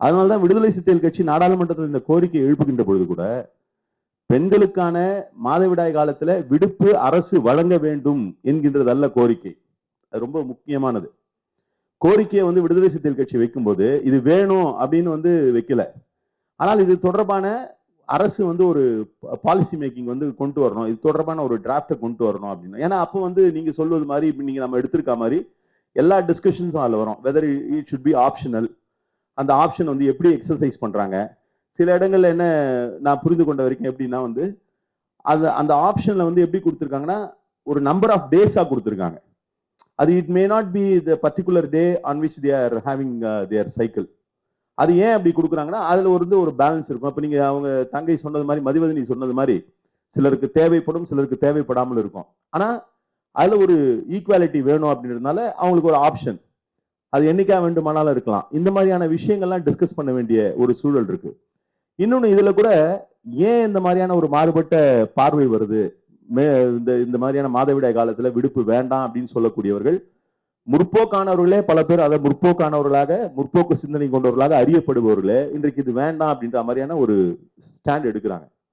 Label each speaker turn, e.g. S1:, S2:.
S1: அதனால்தான் விடுதலை சிறுத்தைகள் கட்சி நாடாளுமன்றத்தில் இந்த கோரிக்கையை எழுப்புகின்ற பொழுது கூட பெண்களுக்கான மாதவிடாய் காலத்தில் விடுப்பு அரசு வழங்க வேண்டும் என்கின்றதல்ல கோரிக்கை. அது ரொம்ப முக்கியமானது. கோரிக்கையை வந்து விடுதலை சிறுத்தைகள் கட்சி வைக்கும்போது இது வேணும் அப்படின்னு வந்து வைக்கல. ஆனால் இது தொடர்பான அரசு வந்து ஒரு பாலிசி மேக்கிங் வந்து கொண்டு வரணும். இது தொடர்பான ஒரு டிராஃப்டை கொண்டு வரணும் அப்படின்னு. ஏன்னா அப்போ வந்து நீங்கள் சொல்வது மாதிரி இப்போ நீங்கள் நம்ம எடுத்திருக்க மாதிரி எல்லா டிஸ்கஷன்ஸும் அதில் வரும். Whether it should be optional அந்த ஆப்ஷன் வந்து எப்படி எக்ஸசைஸ் பண்ணுறாங்க சில இடங்களில் என்ன நான் புரிந்து கொண்ட வரைக்கும் எப்படின்னா வந்து அது அந்த ஆப்ஷனில் வந்து எப்படி கொடுத்துருக்காங்கன்னா ஒரு நம்பர் ஆஃப் டேஸாக கொடுத்துருக்காங்க. அது it may not be the particular day on which they are having their cycle அது ஏன் அப்படி கொடுக்குறாங்கன்னா அதில் ஒரு வந்து ஒரு பேலன்ஸ் இருக்கும். இப்போ நீங்கள் அவங்க தங்கை சொன்னது மாதிரி மதிவதனி சொன்னது மாதிரி சிலருக்கு தேவைப்படும் சிலருக்கு தேவைப்படாமல் இருக்கும். ஆனால் அதில் ஒரு ஈக்குவாலிட்டி வேணும் அப்படின்றதுனால அவங்களுக்கு ஒரு ஆப்ஷன் அது என்னைக்கா வேண்டுமானாலும் இருக்கலாம். இந்த மாதிரியான விஷயங்கள்லாம் டிஸ்கஸ் பண்ண வேண்டிய ஒரு சூழல் இருக்கு. இன்னொன்று இதில் கூட ஏன் இந்த மாதிரியான ஒரு மாறுபட்ட பார்வை வருது? மே இந்த இந்த மாதிரியான மாதவிடாய் காலத்தில் விடுப்பு வேண்டாம் அப்படின்னு சொல்லக்கூடியவர்கள் முற்போக்கானவர்களே பல பேர் அதை முற்போக்கானவர்களாக முற்போக்கு சிந்தனை கொண்டவர்களாக அறியப்படுபவர்களே இன்றைக்கு இது வேண்டாம் அப்படின்ற மாதிரியான ஒரு ஸ்டாண்ட் எடுக்கிறாங்க.